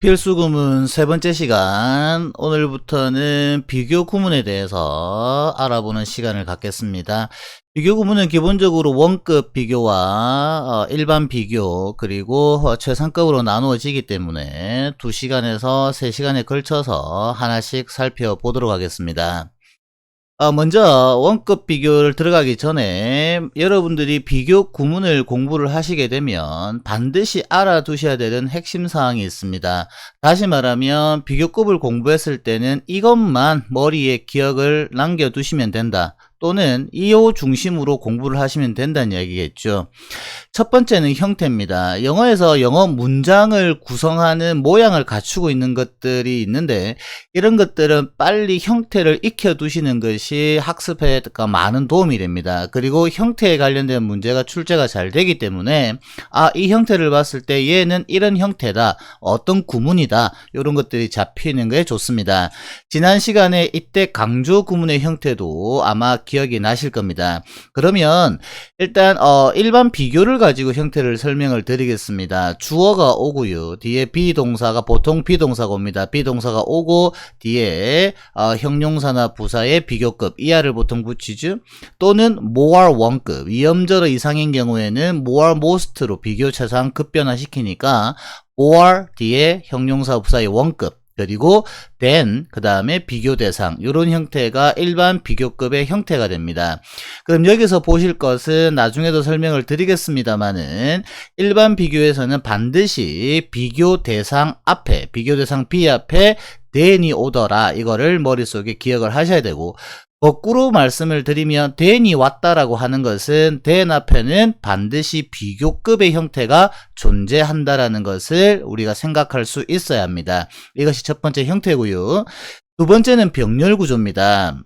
필수 구문 세 번째 시간. 오늘부터는 비교 구문에 대해서 알아보는 시간을 갖겠습니다. 비교 구문은 기본적으로 원급 비교와 어, 일반 비교 그리고 어, 최상급으로 나누어지기 때문에 두 시간에서 세 시간에 걸쳐서 하나씩 살펴보도록 하겠습니다. 어, 먼저 원급 비교를 들어가기 전에 여러분들이 비교 구문을 공부를 하시게 되면 반드시 알아두셔야 되는 핵심 사항이 있습니다. 다시 말하면 비교급을 공부했을 때는 이것만 머리에 기억을 남겨두시면 된다. 또는 이호 중심으로 공부를 하시면 된다는 이야기겠죠. 첫 번째는 형태입니다. 영어에서 영어 문장을 구성하는 모양을 갖추고 있는 것들이 있는데 이런 것들은 빨리 형태를 익혀두시는 것이 학습에 많은 도움이 됩니다. 그리고 형태에 관련된 문제가 출제가 잘 되기 때문에 아, 이 형태를 봤을 때 얘는 이런 형태다. 어떤 구문이다. 이런 것들이 잡히는 게 좋습니다. 지난 시간에 이때 강조 구문의 형태도 아마 기억이 나실 겁니다. 그러면 일단 어, 일반 비교를 가지고 형태를 설명을 드리겠습니다. 주어가 오고요. 뒤에 비동사가 보통 비동사가 옵니다. 비동사가 오고 뒤에 어, 형용사나 부사의 비교급 이하를 보통 붙이죠. 또는 more 원급 위험절어 이상인 경우에는 more most로 비교 최상 급변화시키니까 or 뒤에 형용사 부사의 원급 그리고 then 그 다음에 비교 대상 이런 형태가 일반 비교급의 형태가 됩니다. 그럼 여기서 보실 것은 나중에도 설명을 드리겠습니다만은 일반 비교에서는 반드시 비교 대상 앞에 비교 대상 B 앞에 then이 오더라 이거를 머릿속에 기억을 하셔야 되고 거꾸로 말씀을 드리면 then이 왔다라고 하는 것은 then 앞에는 반드시 비교급의 형태가 존재한다라는 것을 우리가 생각할 수 있어야 합니다. 이것이 첫 번째 형태고요. 두 번째는 병렬 구조입니다.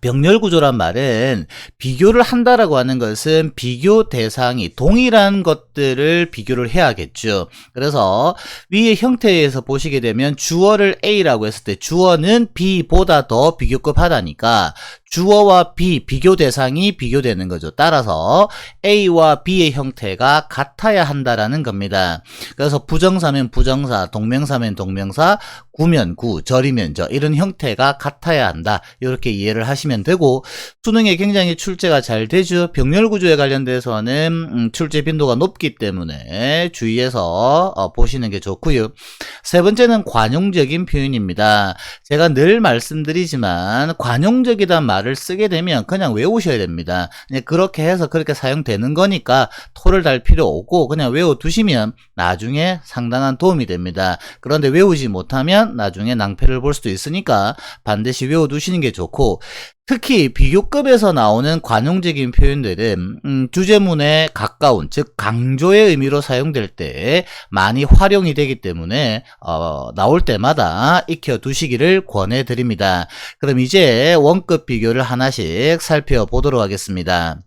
병렬 구조란 말은 비교를 한다라고 하는 것은 비교 대상이 동일한 것들을 비교를 해야겠죠. 그래서 위의 형태에서 보시게 되면 주어를 A라고 했을 때 주어는 B보다 더 비교급 하다니까 주어와 B 비교 대상이 비교되는 거죠. 따라서 A와 B의 형태가 같아야 한다라는 겁니다. 그래서 부정사면 부정사, 동명사면 동명사, 구면 구, 절이면 절 이런 형태가 같아야 한다. 이렇게 이해를 하 시면 되고 수능에 굉장히 출제가 잘 되죠. 병렬 구조에 관련돼서는 음, 출제 빈도가 높기 때문에 주의해서 어, 보시는 게 좋고요. 세 번째는 관용적인 표현입니다. 제가 늘 말씀드리지만 관용적이란 말을 쓰게 되면 그냥 외우셔야 됩니다. 그냥 그렇게 해서 그렇게 사용되는 거니까 토를 달 필요 없고 그냥 외워두시면 나중에 상당한 도움이 됩니다. 그런데 외우지 못하면 나중에 낭패를 볼 수도 있으니까 반드시 외워두시는 게 좋고 특히 비교급에서 나오는 관용적인 표현들은 음, 주제문에 가까운 즉 강조의 의미로 사용될 때 많이 활용이 되기 때문에 어, 나올 때마다 익혀 두시기를 권해 드립니다. 그럼 이제 원급 비교를 하나씩 살펴보도록 하겠습니다.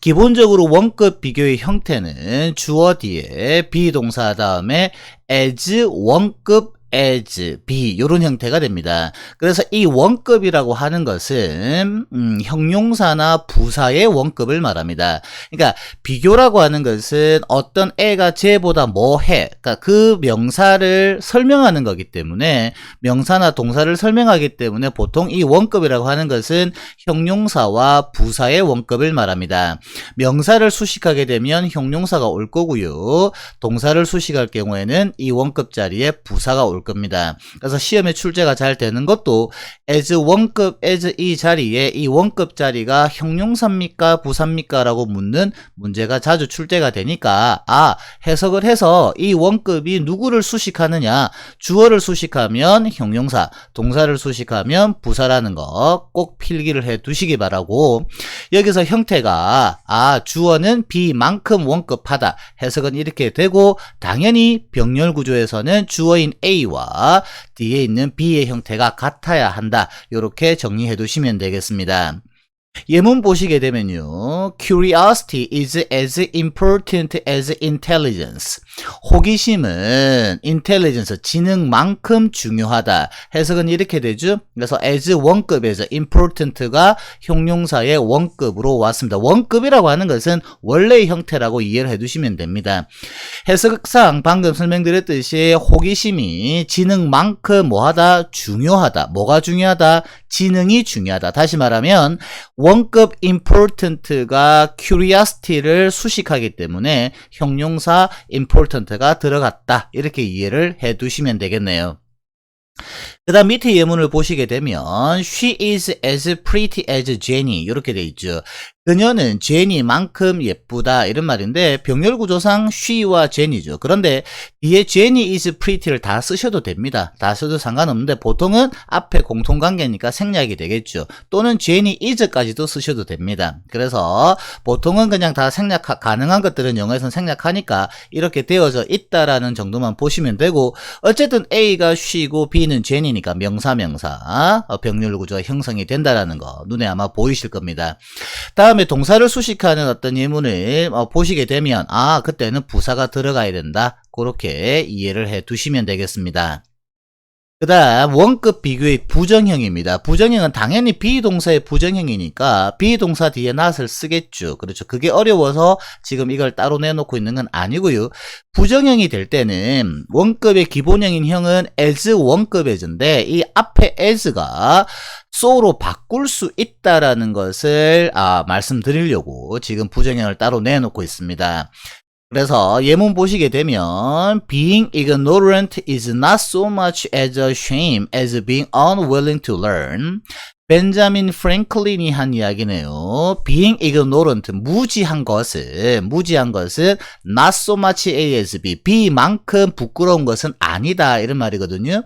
기본적으로 원급 비교의 형태는 주어 뒤에 비동사 다음에 as 원급 as, be 이런 형태가 됩니다. 그래서 이 원급이라고 하는 것은 음, 형용사나 부사의 원급을 말합니다. 그러니까 비교라고 하는 것은 어떤 애가 쟤보다 뭐해, 그러니까 그 명사를 설명하는 거기 때문에 명사나 동사를 설명하기 때문에 보통 이 원급이라고 하는 것은 형용사와 부사의 원급을 말합니다. 명사를 수식하게 되면 형용사가 올 거고요. 동사를 수식할 경우에는 이 원급 자리에 부사가 올 겁니다. 그래서 시험에 출제가 잘 되는 것도 as 원급 as 이 자리에 이 원급 자리가 형용사입니까 부사입니까 라고 묻는 문제가 자주 출제가 되니까 아 해석을 해서 이 원급이 누구를 수식하느냐 주어를 수식하면 형용사 동사를 수식하면 부사라는 거 꼭 필기를 해 두시기 바라고 여기서 형태가 아 주어는 B만큼 원급하다 해석은 이렇게 되고 당연히 병렬 구조에서는 주어인 A 와 뒤에 있는 B의 형태가 같아야 한다 이렇게 정리해 두시면 되겠습니다. 예문 보시게 되면요. Curiosity is as important as intelligence. 호기심은 intelligence, 지능만큼 중요하다. 해석은 이렇게 되죠. 그래서 as 원급에서 important가 형용사의 원급으로 왔습니다. 원급이라고 하는 것은 원래의 형태라고 이해를 해두시면 됩니다. 해석상 방금 설명드렸듯이 호기심이 지능만큼 뭐하다? 중요하다. 뭐가 중요하다? 지능이 중요하다. 다시 말하면 원급 important가 curiosity를 수식하기 때문에 형용사 important가 들어갔다. 이렇게 이해를 해 두시면 되겠네요. 그 다음 밑에 예문을 보시게 되면 She is as pretty as Jenny 이렇게 돼 있죠. 그녀는 제니만큼 예쁘다 이런 말인데 병렬 구조상 she와 제니죠. 그런데 뒤에 제니 is pretty를 다 쓰셔도 됩니다. 다 써도 상관없는데 보통은 앞에 공통관계니까 생략이 되겠죠. 또는 제니 is까지도 쓰셔도 됩니다. 그래서 보통은 그냥 다 생략 가능한 것들은 영어에서는 생략하니까 이렇게 되어져 있다라는 정도만 보시면 되고 어쨌든 A가 she고 B는 제니 니까 명사 명사 어, 병렬 구조가 형성이 된다라는 거 눈에 아마 보이실 겁니다. 다음 다음에 동사를 수식하는 어떤 예문을 어, 보시게 되면 아 그때는 부사가 들어가야 된다 그렇게 이해를 해 두시면 되겠습니다. 그 다음 원급 비교의 부정형입니다. 부정형은 당연히 비동사의 부정형이니까 비동사 뒤에 not을 쓰겠죠. 그렇죠. 그게 어려워서 지금 이걸 따로 내놓고 있는 건 아니고요. 부정형이 될 때는 원급의 기본형인 형은 as 원급 as인데 이 앞에 as가 so로 바꿀 수 있다라는 것을 아, 말씀드리려고 지금 부정형을 따로 내놓고 있습니다. 그래서 예문 보시게 되면 being ignorant is not so much as a shame as being unwilling to learn. 벤자민 프랭클린이 한 이야기네요. being ignorant, 무지한 것은, 무지한 것은 not so much as be, be만큼 부끄러운 것은 아니다. 이런 말이거든요.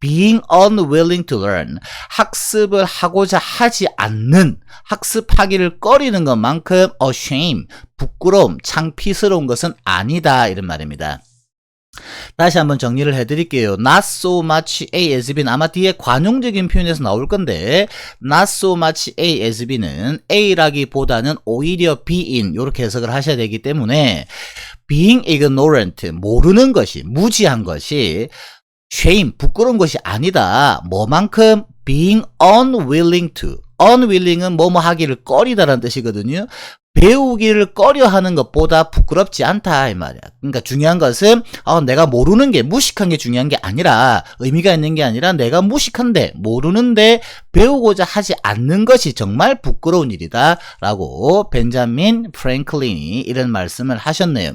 being unwilling to learn. 학습을 하고자 하지 않는, 학습하기를 꺼리는 것만큼 ashamed, 부끄러움, 창피스러운 것은 아니다. 이런 말입니다. 다시 한번 정리를 해드릴게요. Not so much A as B는 아마 뒤에 관용적인 표현에서 나올 건데 Not so much A as B는 A라기보다는 오히려 B인 이렇게 해석을 하셔야 되기 때문에 being ignorant 모르는 것이 무지한 것이 shame 부끄러운 것이 아니다. 뭐만큼 being unwilling to unwilling은 뭐뭐 하기를 꺼리다라는 뜻이거든요. 배우기를 꺼려하는 것보다 부끄럽지 않다 이 말이야. 그러니까 중요한 것은 어, 내가 모르는 게 무식한 게 중요한 게 아니라 의미가 있는 게 아니라 내가 무식한데 모르는데 배우고자 하지 않는 것이 정말 부끄러운 일이다라고 벤자민 프랭클린이 이런 말씀을 하셨네요.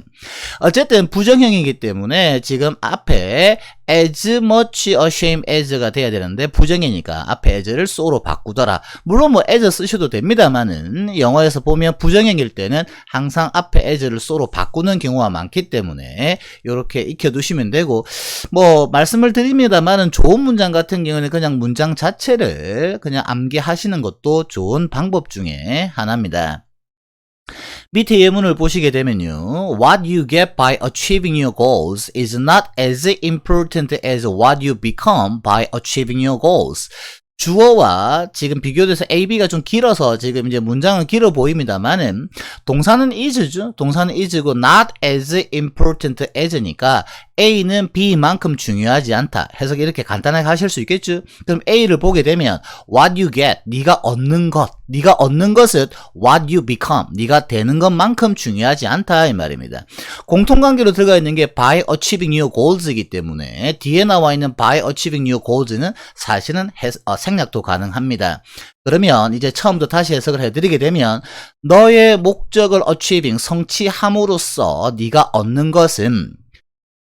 어쨌든 부정형이기 때문에 지금 앞에 as much ashamed as가 돼야 되는데 부정이니까 앞에 as를 so로 바꾸더라. 물론 뭐 as 쓰셔도 됩니다만은 영어에서 보면 부정형일 때는 항상 앞에 as를 so로 바꾸는 경우가 많기 때문에 이렇게 익혀두시면 되고 뭐 말씀을 드립니다만은 좋은 문장 같은 경우는 그냥 문장 자체를 그냥 암기하시는 것도 좋은 방법 중에 하나입니다. 밑에 예문을 보시게 되면요. What you get by achieving your goals is not as important as what you become by achieving your goals. 주어와 지금 비교돼서 A, B가 좀 길어서 지금 이제 문장은 길어 보입니다만은 동사는 is죠. 동사는 is고 not as important as니까 A는 B만큼 중요하지 않다. 해석 이렇게 간단하게 하실 수 있겠죠. 그럼 A를 보게 되면 what you get, 네가 얻는 것, 네가 얻는 것은 what you become, 네가 되는 것만큼 중요하지 않다 이 말입니다. 공통관계로 들어가 있는 게 by achieving your goals이기 때문에 뒤에 나와 있는 by achieving your goals는 사실은 해석, 어, 생 략도 가능합니다. 그러면 이제 처음부터 다시 해석을 해드리게 되면 너의 목적을 achieving 성취함으로써 네가 얻는 것은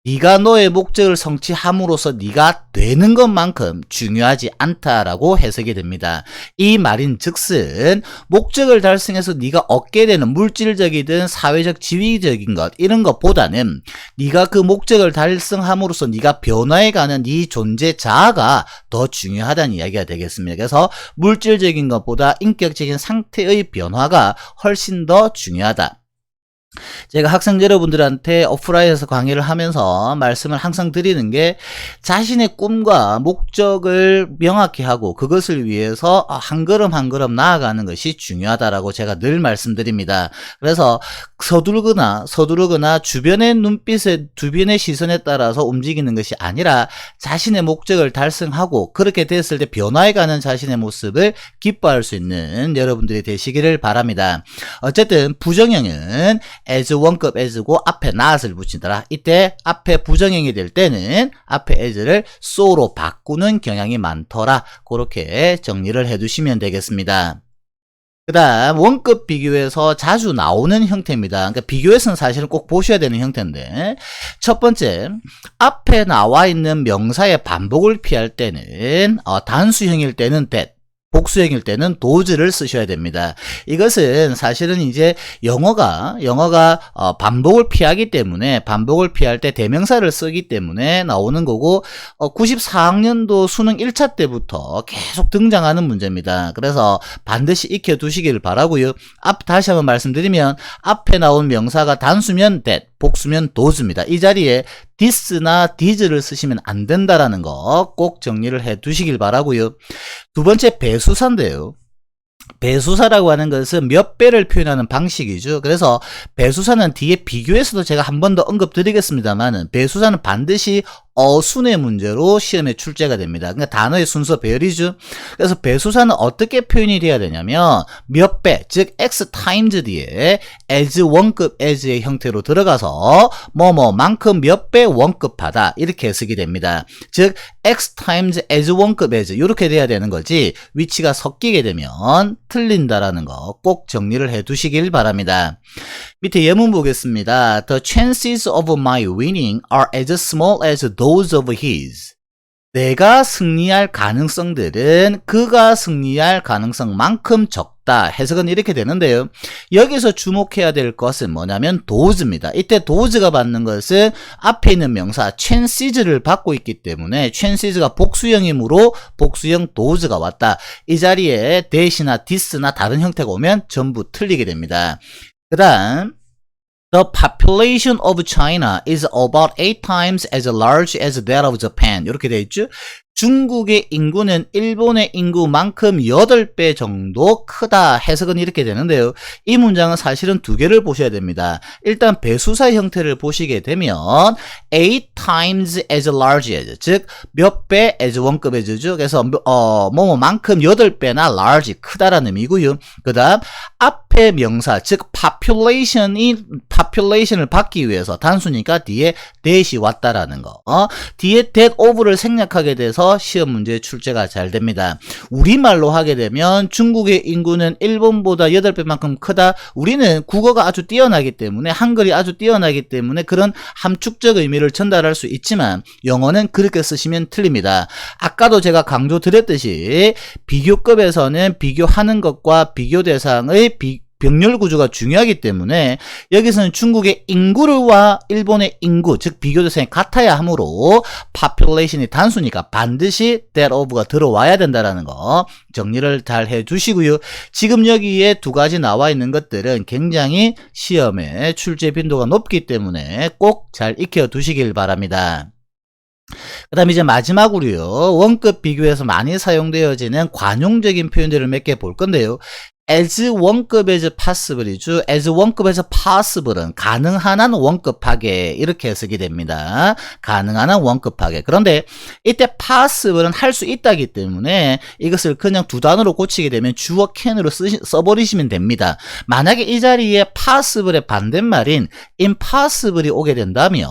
네가 너의 목적을 성취함으로써 네가 되는 것만큼 중요하지 않다라고 해석이 됩니다. 이 말인 즉슨 목적을 달성해서 네가 얻게 되는 물질적이든 사회적 지위적인 것 이런 것보다는 네가 그 목적을 달성함으로써 네가 변화해가는 네 존재 자아가 더 중요하다는 이야기가 되겠습니다. 그래서 물질적인 것보다 인격적인 상태의 변화가 훨씬 더 중요하다. 제가 학생 여러분들한테 오프라인에서 강의를 하면서 말씀을 항상 드리는 게 자신의 꿈과 목적을 명확히 하고 그것을 위해서 한 걸음 한 걸음 나아가는 것이 중요하다라고 제가 늘 말씀드립니다. 그래서 서두르거나 서두르거나 주변의 눈빛에 주변의 시선에 따라서 움직이는 것이 아니라 자신의 목적을 달성하고 그렇게 됐을 때 변화해가는 자신의 모습을 기뻐할 수 있는 여러분들이 되시기를 바랍니다. 어쨌든 부정형은 as 원급 as고 앞에 not을 붙이더라. 이때 앞에 부정형이 될 때는 앞에 as를 so로 바꾸는 경향이 많더라. 그렇게 정리를 해두시면 되겠습니다. 그 다음 원급 비교에서 자주 나오는 형태입니다. 그러니까 비교에서는 사실은 꼭 보셔야 되는 형태인데 첫 번째 앞에 나와 있는 명사의 반복을 피할 때는 어, 단수형일 때는 that 복수형일 때는 도즈를 쓰셔야 됩니다. 이것은 사실은 이제 영어가 영어가 어, 반복을 피하기 때문에 반복을 피할 때 대명사를 쓰기 때문에 나오는 거고 어, 94학년도 수능 1차 때부터 계속 등장하는 문제입니다. 그래서 반드시 익혀 두시기를 바라고요. 앞 다시 한번 말씀드리면 앞에 나온 명사가 단수면 that 복수면 도즈입니다. 이 자리에 this나 thes를 쓰시면 안 된다라는 거 꼭 정리를 해 두시길 바라고요. 두 번째 배수사인데요. 배수사라고 하는 것은 몇 배를 표현하는 방식이죠. 그래서 배수사는 뒤에 비교에서도 제가 한 번 더 언급드리겠습니다만은 배수사는 반드시 어순의 문제로 시험에 출제가 됩니다. 그러니까 단어의 순서 배열이죠. 그래서 배수사는 어떻게 표현이 돼야 되냐면 몇 배, 즉 x times 뒤에 as 원급 as의 형태로 들어가서 뭐뭐만큼 몇 배 원급하다 이렇게 쓰게 됩니다. 즉 x times as 원급 as 이렇게 돼야 되는 거지 위치가 섞이게 되면 틀린다라는 거 꼭 정리를 해 두시길 바랍니다. 밑에 예문 보겠습니다. The chances of my winning are as small as those of his. 내가 승리할 가능성들은 그가 승리할 가능성만큼 적다. 해석은 이렇게 되는데요. 여기서 주목해야 될 것은 뭐냐면 도즈입니다. 이때 도즈가 받는 것은 앞에 있는 명사 chances를 받고 있기 때문에 chances,가 복수형이므로 복수형 도즈가 왔다. 이 자리에 that이나 this나 다른 형태가 오면 전부 틀리게 됩니다. 그 다음 The population of China is about 8 times as large as that of Japan. 이렇게 돼 있죠. 중국의 인구는 일본의 인구만큼 8배 정도 크다 해석은 이렇게 되는데요. 이 문장은 사실은 두 개를 보셔야 됩니다. 일단 배수사 형태를 보시게 되면 8 times as large as 즉 몇 배 as 원급 as죠. 그래서 어 뭐뭐만큼 8배나 large 크다라는 의미고요. 그 다음 앞에 명사 즉 population이 population을 받기 위해서 단수니까 뒤에 that이 왔다라는 거. 어? 뒤에 that of를 생략하게 돼서 시험 문제 출제가 잘 됩니다. 우리말로 하게 되면 중국의 인구는 일본보다 8배만큼 크다. 우리는 국어가 아주 뛰어나기 때문에 한글이 아주 뛰어나기 때문에 그런 함축적 의미를 전달할 수 있지만 영어는 그렇게 쓰시면 틀립니다. 아까도 제가 강조 드렸듯이 비교급에서는 비교하는 것과 비교 대상의 비, 병렬 구조가 중요하기 때문에 여기서는 중국의 인구와 일본의 인구 즉 비교 대상이 같아야 하므로 population이 단수니까 반드시 that of가 들어와야 된다라는 거 정리를 잘 해주시고요. 지금 여기에 두 가지 나와 있는 것들은 굉장히 시험에 출제 빈도가 높기 때문에 꼭 잘 익혀 두시길 바랍니다. 그 다음에 이제 마지막으로요. 원급 비교에서 많이 사용되어지는 관용적인 표현들을 몇 개 볼 건데요. As 원급에서 possible이죠. as 원급에서 possible은 가능한 한 원급하게 이렇게 쓰게 됩니다. 가능한 한 원급하게. 그런데 이때 possible은 할 수 있다기 때문에 이것을 그냥 두 단어로 고치게 되면 주어 can으로 쓰시, 써버리시면 됩니다. 만약에 이 자리에 possible의 반대말인 impossible이 오게 된다면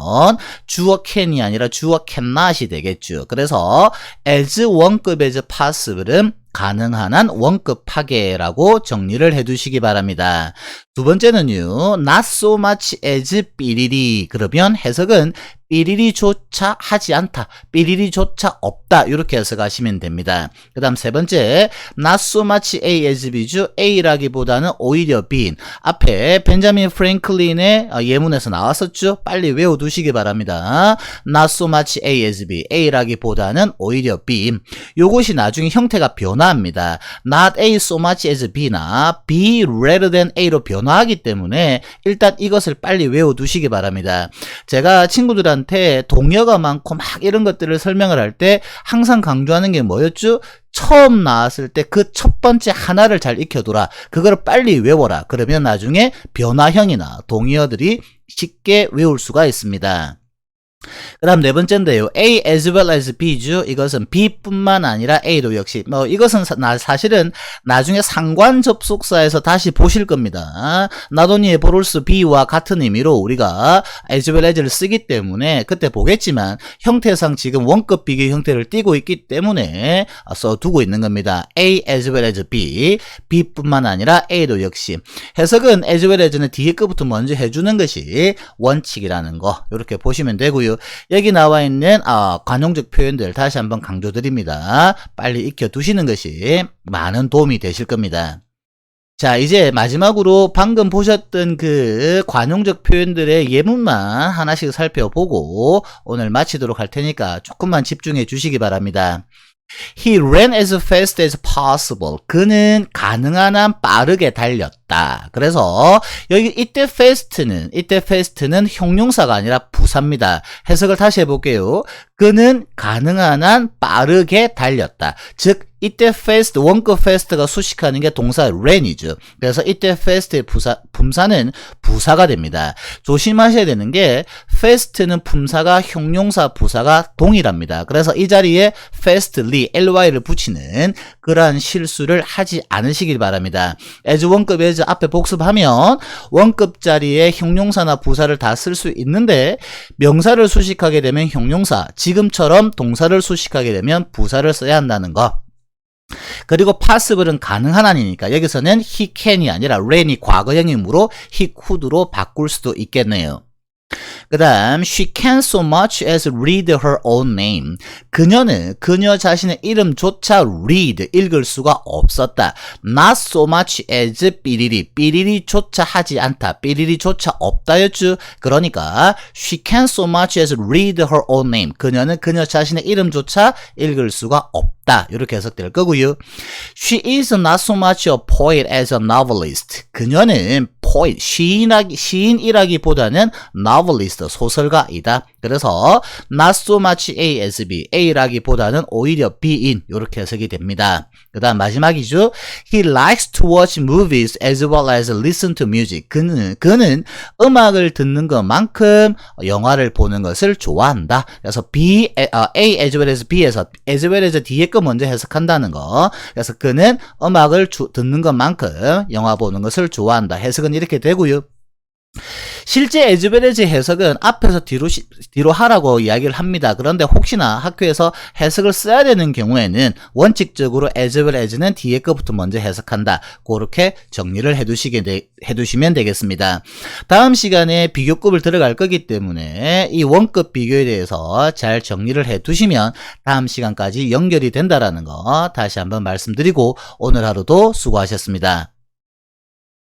주어 can이 아니라 주어 cannot이 되겠죠. 그래서 as 원급에서 possible은 가능한 한 원급 파괴라고 정리를 해두시기 바랍니다. 두 번째는요, not so much as 삐리리. 그러면 해석은 삐리리조차 하지 않다. 삐리리조차 없다. 이렇게 해석하시면 됩니다. 그 다음 세 번째 not so much A as B죠. A라기보다는 오히려 B인 앞에 벤자민 프랭클린의 어, 예문에서 나왔었죠. 빨리 외워두시기 바랍니다. not so much A as B A라기보다는 오히려 B 요것이 나중에 형태가 변화합니다. not A so much as B나 B rather than A로 변화하기 때문에 일단 이것을 빨리 외워두시기 바랍니다. 제가 친구들한테 동요가 많고 막 이런 것들을 설명을 할 때 항상 강조하는 게 뭐였죠? 처음 나왔을 때 그 첫 번째 하나를 잘 익혀두라. 그걸 빨리 외워라. 그러면 나중에 변화형이나 동의어들이 쉽게 외울 수가 있습니다. 그 다음 네 번째인데요. A as well as B죠. 이것은 B뿐만 아니라 A도 역시 뭐 이것은 사, 나, 사실은 나중에 상관 접속사에서 다시 보실 겁니다. 나도니의 보롤스 B와 같은 의미로 우리가 as well as를 쓰기 때문에 그때 보겠지만 형태상 지금 원급 비교 형태를 띠고 있기 때문에 써두고 있는 겁니다. A as well as B B뿐만 아니라 A도 역시 해석은 as well as는 뒤에 거부터 먼저 해주는 것이 원칙이라는 거 이렇게 보시면 되고요. 여기 나와 있는 어, 관용적 표현들 다시 한번 강조드립니다. 빨리 익혀 두시는 것이 많은 도움이 되실 겁니다. 자, 이제 마지막으로 방금 보셨던 그 관용적 표현들의 예문만 하나씩 살펴보고 오늘 마치도록 할 테니까 조금만 집중해 주시기 바랍니다. He ran as fast as possible. 그는 가능한 한 빠르게 달렸다. 그래서 여기 이때 fast는 이때 fast는 형용사가 아니라 부사입니다. 해석을 다시 해볼게요. 그는 가능한 한 빠르게 달렸다. 즉 이때 fast 원급 fast가 수식하는 게 동사 ran이죠. 그래서 이때 fast의 부사 품사는 부사가 됩니다. 조심하셔야 되는 게 fast는 품사가 형용사 부사가 동일합니다. 그래서 이 자리에 fastly ly를 붙이는 그러한 실수를 하지 않으시길 바랍니다. as 원급 as 앞에 복습하면 원급 자리에 형용사나 부사를 다 쓸 수 있는데 명사를 수식하게 되면 형용사 지금처럼 동사를 수식하게 되면 부사를 써야 한다는 거. 그리고 possible은 가능한 한이니까 여기서는 he can이 아니라 ran이 과거형이므로 he could로 바꿀 수도 있겠네요. 그 다음 she can so much as read her own name. 그녀는 그녀 자신의 이름조차 read 읽을 수가 없었다. not so much as 삐리리 삐리리조차 하지 않다. 삐리리조차 없다였죠. 그러니까 she can so much as read her own name. 그녀는 그녀 자신의 이름조차 읽을 수가 없다. 이렇게 해석될 거고요. She is not so much a poet as a novelist. 그녀는 poet, 시인하기, 시인이라기보다는 novelist, 소설가이다. 그래서 not so much A as B, A라기보다는 오히려 B인 이렇게 해석이 됩니다. 그 다음 마지막이죠. He likes to watch movies as well as listen to music. 그는, 그는 음악을 듣는 것만큼 영화를 보는 것을 좋아한다. 그래서 B, A as well as B에서 as well as 뒤에 거 먼저 해석한다는 거. 그래서 그는 음악을 주, 듣는 것만큼 영화 보는 것을 좋아한다. 해석은 이렇게 되고요. 실제 에즈베레즈 해석은 앞에서 뒤로, 시, 뒤로 하라고 이야기를 합니다. 그런데 혹시나 학교에서 해석을 써야 되는 경우에는 원칙적으로 에즈베레즈는 뒤에 거부터 먼저 해석한다. 그렇게 정리를 해두시게 되, 해두시면 되겠습니다. 다음 시간에 비교급을 들어갈 거기 때문에 이 원급 비교에 대해서 잘 정리를 해두시면 다음 시간까지 연결이 된다라는 거 다시 한번 말씀드리고 오늘 하루도 수고하셨습니다.